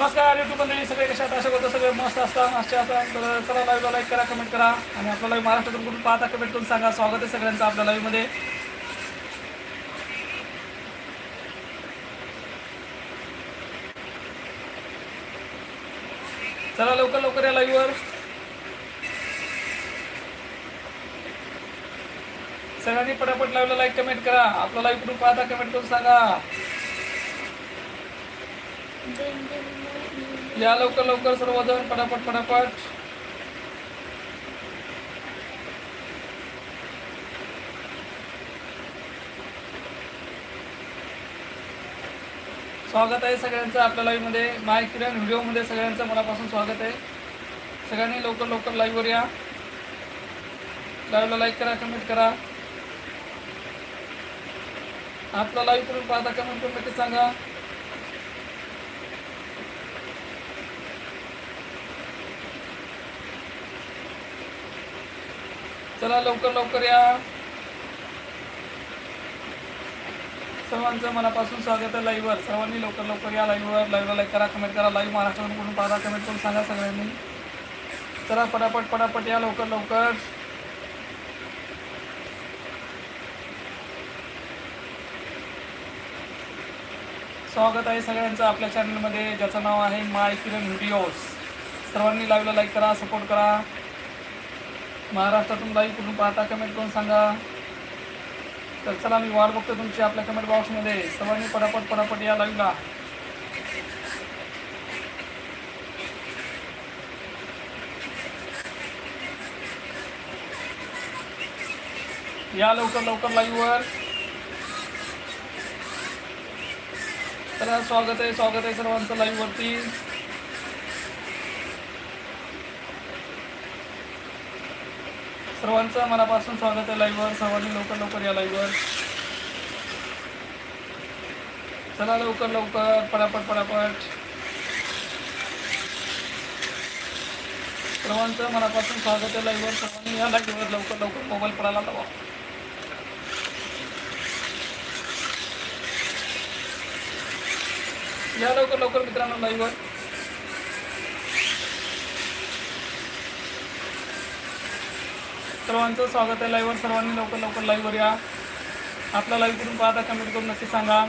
नमस्कार युट्यूब मंडळी सगळे कशा आहेत? आशा करतो सगळे मस्त असतात मस्त असतात. चला लाईव्हला लाईक करा कमेंट करा आणि आपला लाईव्ह महाराष्ट्रातून कुठून पाहता कमेंट करून सांगा. स्वागत आहे सगळ्यांचं आपल्या लाईव्हमध्ये चला लवकर लवकर या लाईव्हवर सगळ्यांनी पटापट लाईव्हला लाईक कमेंट करा. आपला लाईव्ह कुठून पाहता कमेंट करून सांगा. या लवकर लवकर सर्वजण पटापट पटापट. स्वागत आहे सगळ्यांचं आपल्या लाईव्हमध्ये माय किरण व्हिडिओमध्ये सगळ्यांचं मनापासून स्वागत आहे. सगळ्यांनी लवकर लवकर लाईव्हवर या. लाईव्हला लाईक करा कमेंट करा. आपला लाईव्ह करून पाहता कमेंट करून नक्की सांगा. चला लवकर लवकर या. सर्वांचं मनापासून स्वागत आहे लाईव्हवर सर्वांनी लवकर लवकर या लाईव्हवर लाईव्हला लाईक करा कमेंट करा लाईव्ह महाराष्ट्रातून कुठून पाहता कमेंट करून सांगा सगळ्यांनी. चला पटापट पटापट या लवकर लवकर. स्वागत आहे सगळ्यांचं आपल्या चॅनलमध्ये ज्याचं नाव आहे माय किरण व्हिडिओज सर्वांनी लाईव्हला लाईक करा सपोर्ट करा. महाराष्ट्रातून लाईव्ह कुठून पाहता कमेंट करून सांगा. तर चला मी वाट बघतो तुमची आपल्या कमेंट बॉक्समध्ये सर्वांनी पटापट पटापट या लाईव्हला या लवकर लवकर लाईव्हवर तर स्वागत आहे स्वागत आहे सर्वांचं लाईव्हवरती सर्वांचं मनापासून स्वागत आहे लाईव्हवर सर्वांनी लवकर लवकर या लाईव्हवर चला लवकर लवकर पटापट पटापट. सर्वांचं मनापासून स्वागत आहे लाईव्हवर सर्वांनी या लाईव्हवर लवकर लवकर मोबाईल पडायला लावा. या लवकर लवकर मित्रांनो लाईव्हवर सर्वांचं स्वागत आहे लाईव्हवर सर्वांनी लवकर लवकर लाईव्हवर या. आपला लाईव्ह करून पाहता कमेंट करून नक्की सांगा.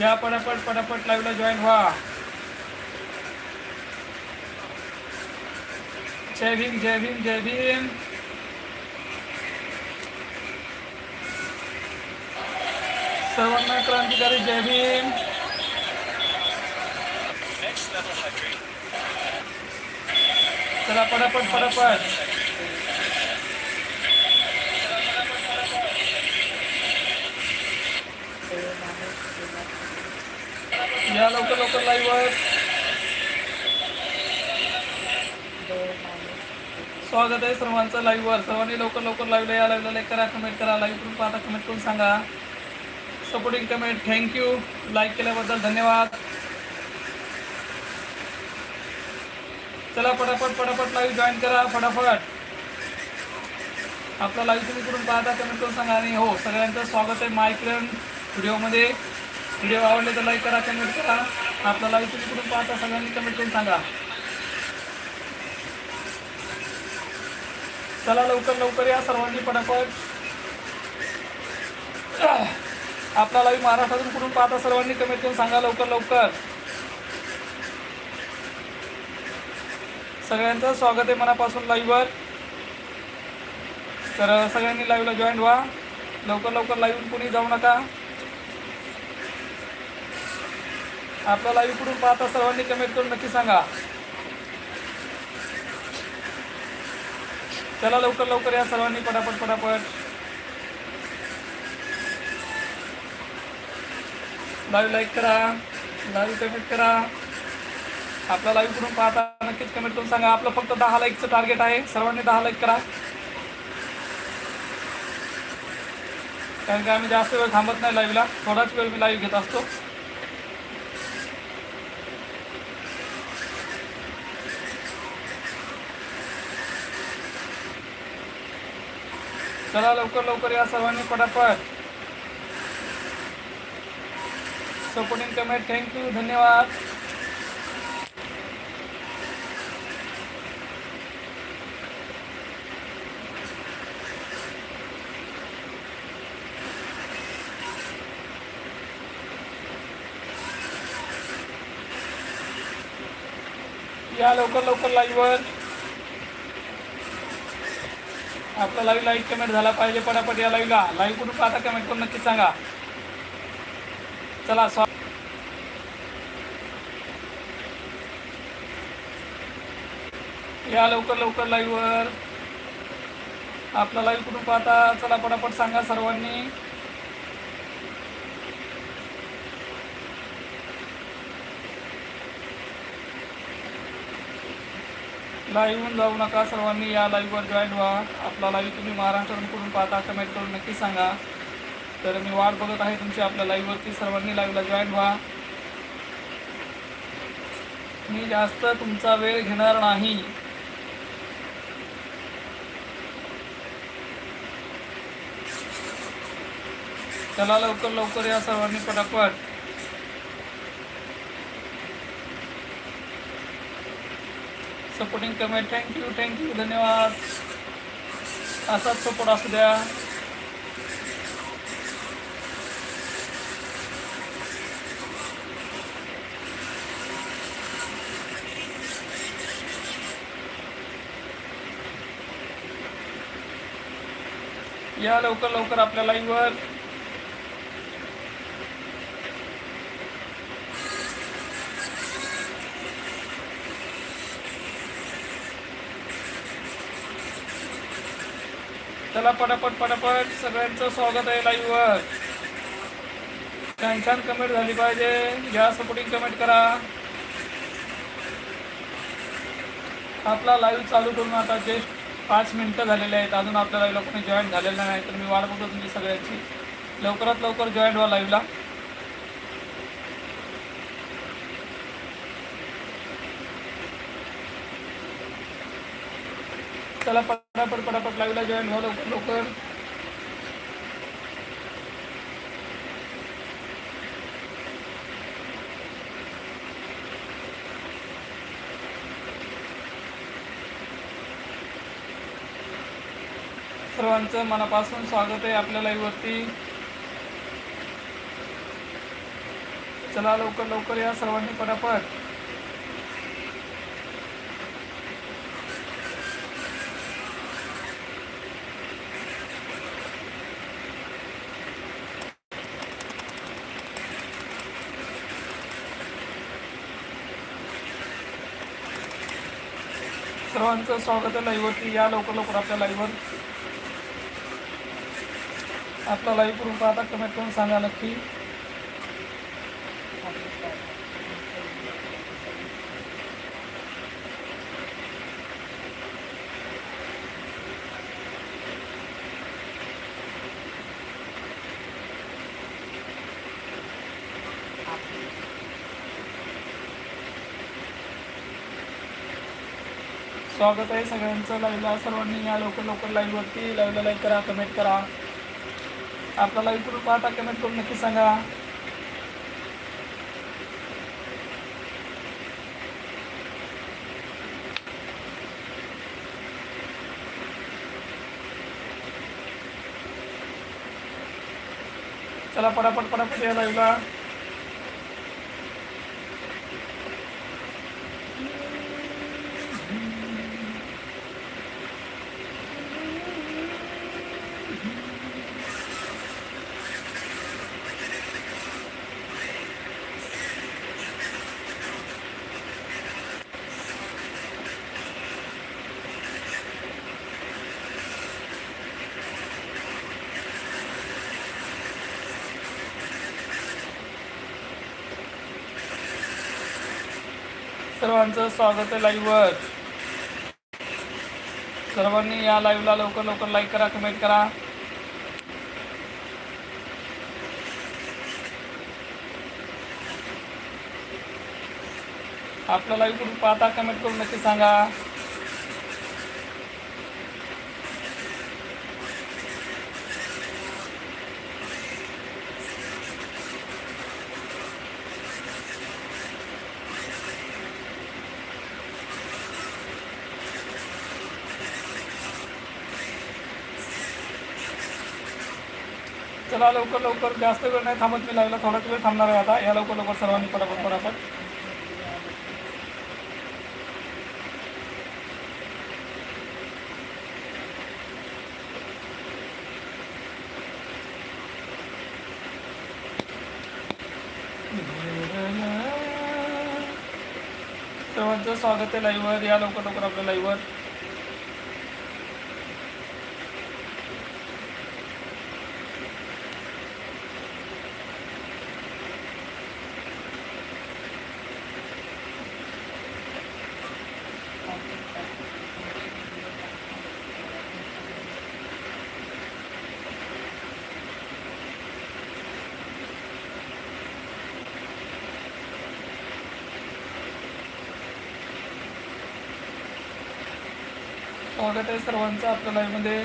या पटापट पटापट लाईव्हला जॉईन व्हा. जय भीम जय भीम जय भीम. सर्वांना क्रांतिकारी जय भीम. चला पटापट पटापट. या लवकर लवकर लाईव्हवर स्वागत आहे सर्वांचं लाईव्हवर सर्वांनी लवकर लवकर लाईव्हला या लाईव्हला लाईक करा कमेंट करा लाईव्ह करून पाहता कमेंट करून सांगा. सपोर्टिंग कमेंट थँक्यू लाईक केल्याबद्दल धन्यवाद. चला पटापट पटापट लाईव्ह जॉईन करा फटाफट आपला लाईव्ह तुम्ही करून पाहता कमेंट करून सांगा. आणि हो सगळ्यांचं स्वागत आहे मायक्रन व्हिडिओमध्ये. व्हिडिओ आवडले तर लाईक करा कमेंट करा. आपला लाईव्ह तुम्ही करून पाहता सगळ्यांनी कमेंट करून सांगा. चला लवकर लवकर या सर्वांनी पटापट. आपला लाईव्ह महाराष्ट्रातून कुठून पाहता सर्वांनी कमेंट करून सांगा लवकर लवकर. सगळ्यांचं स्वागत आहे मनापासून लाईव्हवर तर सगळ्यांनी लाईव्हला जॉईन व्हा. लवकर लवकर लाईव्ह कुणी जाऊ नका. आपला लाईव्ह कुठून पाहता सर्वांनी कमेंट करून नक्की सांगा. चला लवकर लवकर या सर्वांनी पटापट पटापट. लाईव्ह लाईक करा. लाईव्ह कमेंट करा. आपला लाईव्ह करून पाहता नक्कीच कमेंट करून सांगा. आपलं फक्त दहा लाईकचं टार्गेट आहे. सर्वांनी दहा लाईक करा. कारण की आम्ही जास्त वेळ थांबत नाही लाईव्हला थोडाच वेळ मी लाईव्ह घेत असतो. चला लवकर लवकर या सर्वांनी पटापट. सपोर्टिंग कमेंट थँक्यू धन्यवाद. या लवकर लवकर लाईव्हवर आपला लाईव्ह लाईक कमेंट झाला पाहिजे. पटापट या लाईव्हला लाईव्ह कुठून पाहता कमेंट करून नक्की सांगा. चला स्वा या लवकर लवकर लाईव्हवर आपला लाईव्ह कुठून पाहता? चला पटापट सांगा सर्वांनी. लाईव्ह जाऊ नका सर्वांनी. या लाईव्हवर जॉईन व्हा. आपला लाईव्ह तुम्ही महाराष्ट्रातून कुठून पाहता? कमेंट करून नक्की सांगा. तर मी वाट बघत आहे तुमची आपल्या लाईव्हवरती सर्वांनी लाईव्हला जॉईन व्हा. मी जास्त तुमचा वेळ घेणार नाही. चला लवकर लवकर या सर्वांनी पटापट. सपोर्टिंग कमेंट थँक्यू थँक्यू धन्यवाद. असाच सपोर्ट असू द्या. या लवकर लवकर आपल्या लाईव्हवर चला पटापट पटापट. सगळ्यांचं स्वागत आहे लाईव्हवर छान छान कमेंट झाली पाहिजे. या सपोर्टिंग कमेंट करा. आपला लाईव्ह चालू करून आता जेस्ट पाच मिनटं झालेले आहेत. अजून आपल्याला लोकांनी जॉईन झालेलं नाही. तर मी वाट बघतो तुमची सगळ्यांची. लवकरात लवकर जॉईन व्हा लाईव्हला चला पटापट पटापट लाईव्हला जॉईन व्हा लवकर लवकर. सर्वांचं मनापासून स्वागत आहे आपल्या लाईव्हवरती चला लवकर लवकर या सर्वांनी पटापट. सर्वांचं स्वागत आहे लाईव्हवरती. या लवकर लवकर आपल्या लाईव्हवर. आपला लाईव्ह करून पाहता कमेंट करून सांगा नक्की. स्वागत आहे सगळ्यांचं. लाईव्हला सर्वांनी या लवकर लवकर लाईव्हवरती लाईव्हला लाईक करा कमेंट करा. आपल्याला लाईव्ह पाहता कमेंट करून नक्की सांगा. चला पटापट पटापट या लाईव्हला सर्वांचं स्वागत आहे लाईव्हवर सर्वांनी या लाईव्हला लवकर लवकर लाईक करा कमेंट करा. आपलं लाईव्ह कुठून पाहता कमेंट करून नक्की सांगा. चला लवकर लवकर. जास्त वेळ नाही थांबत मी लागला. थोडाच वेळ थांबणार आहे आता. या लवकर लवकर सर्वांनी पटापट पटापट. सर्वांचं स्वागत आहे लाईव्हवर या लवकर लवकर आपल्या लाईव्हवर स्वागत आहे सर्वांचं आपल्या लाईव्हमध्ये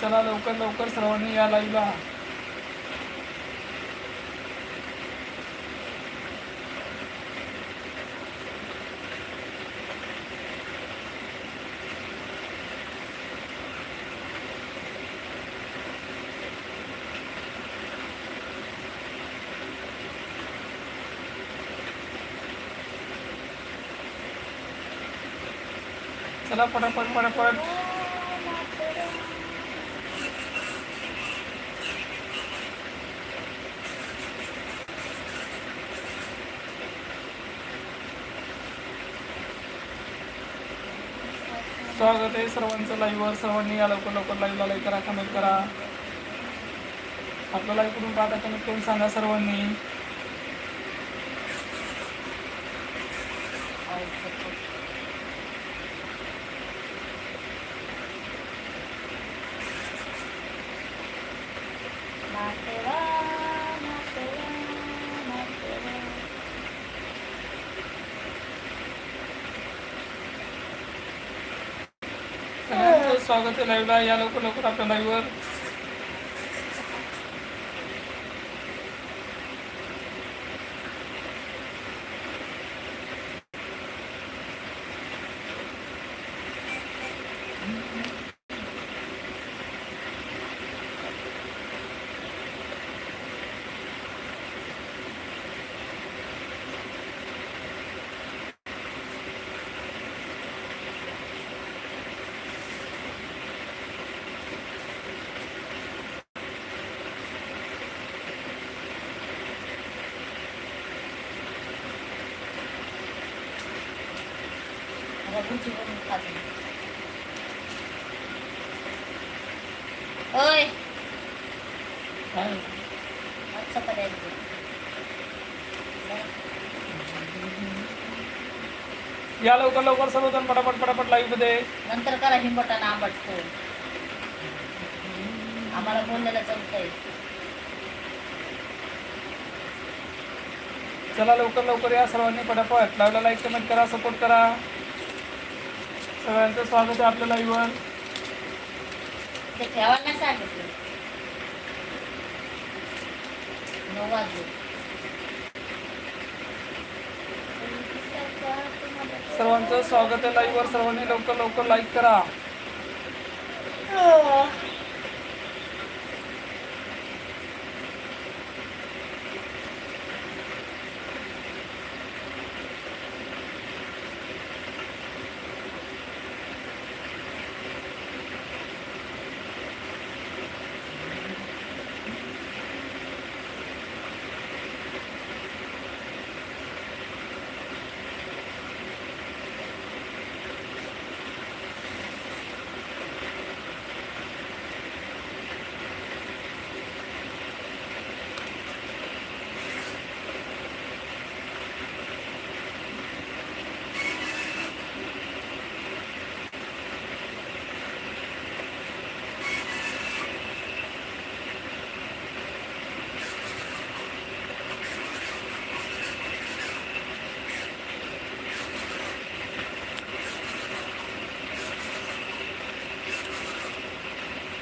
चला लवकर लवकर सर्वांनी या लाईव्हला चला पटापट पटापट. स्वागत आहे सर्वांचं लाईव्हवर सर्वांनी या लवकर लवकर लाईव्हला लाईक करा कमेंट करा. आपलं लाईव्ह करून पाहता कमेंट करून सांगा सर्वांनी सगळ्यांचं स्वागत आहे लाईव्हला या लवकर लवकर आपल्या लाईव्हवर ओय. काय? अच्छा करायचं या लवकर लवकर सर्वजण पटापट पटापट लाईव्हमध्ये. नंतर करा हिंबटाना आंबट फोन आम्हाला बोललेलं चौकय चला लवकर लवकर या सर्वांनी पटापट. लाईव्हला लाईक कमेंट करा सपोर्ट करा. सगळ्यांचं स्वागत आहे आपल्या लाईव्हवर ते ठेवायला नाही सांगितलं. नऊ वाजले. सर्वांचं स्वागत आहे लाईव्हवर सर्वांनी लवकर लवकर लाईक करा.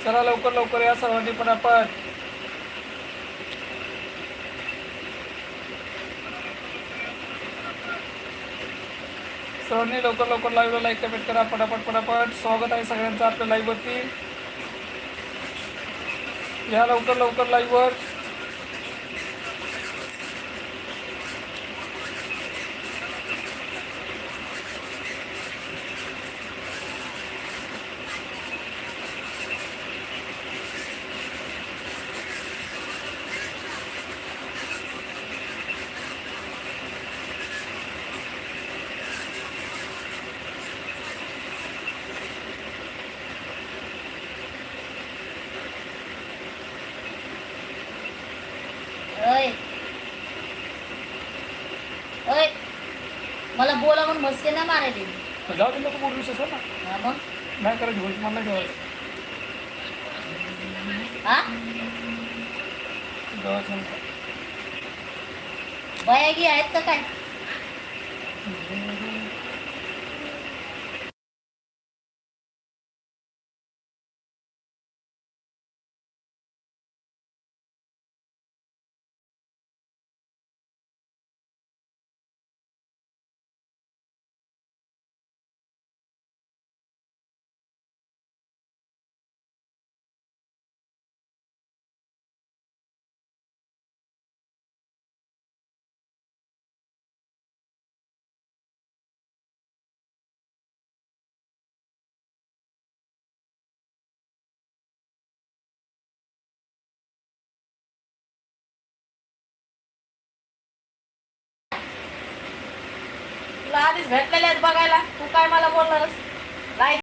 चला लवकर लवकर या सर्वांनी पण आपण सर्वांनी लवकर लवकर लाईव्हला लाईक कमेंट करा पटापट पटापट. स्वागत आहे सगळ्यांचं आपल्या लाईव्हवरती या लवकर लवकर लाईव्हवर मला बोला म्हणून मस्के नाही मारायचे जाऊ दे नको बोलू सर ना. हा मग? नाही करायची गोष्ट मला नाही ठेवायचं. हा. बयागी आहेत का काय? आधीच भेटलेले आहेत बघायला. तू काय मला बोलणारच?